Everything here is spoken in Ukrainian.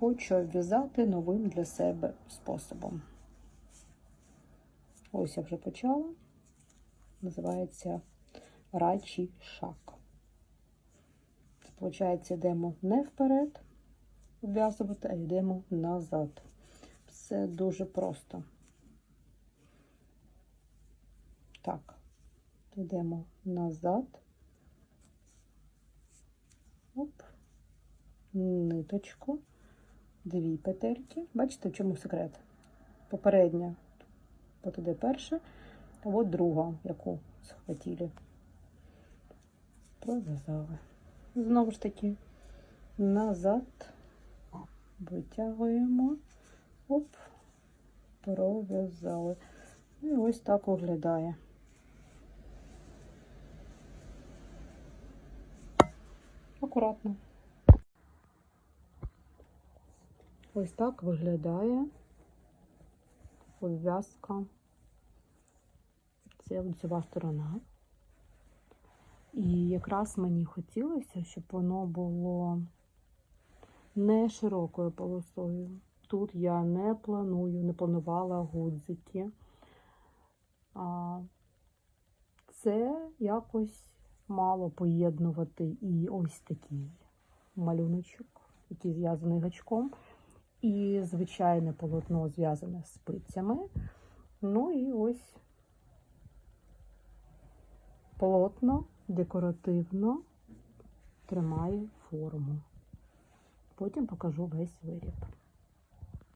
хочу обв'язати новим для себе способом. Ось я вже почала. Називається рачий шаг. Виходить, йдемо не вперед обв'язувати, а йдемо назад. Все дуже просто. Так, йдемо назад. Оп, ниточку, дві петельки. Бачите, в чому секрет? Попередня, от іде перша, а от друга, яку схватили. Пров'язали. Знову ж таки, назад витягуємо, оп, пров'язали. І ось так виглядає. Акуратно. Ось так виглядає обв'язка. Це лицева сторона. І якраз мені хотілося, щоб воно було не широкою полосою. Тут я не планую, не планувала гудзики. А це якось мало поєднувати і ось такий малюночок, який зв'язаний гачком, і звичайне полотно зв'язане спицями. Ну і ось полотно декоративно тримає форму. Потім покажу весь виріб.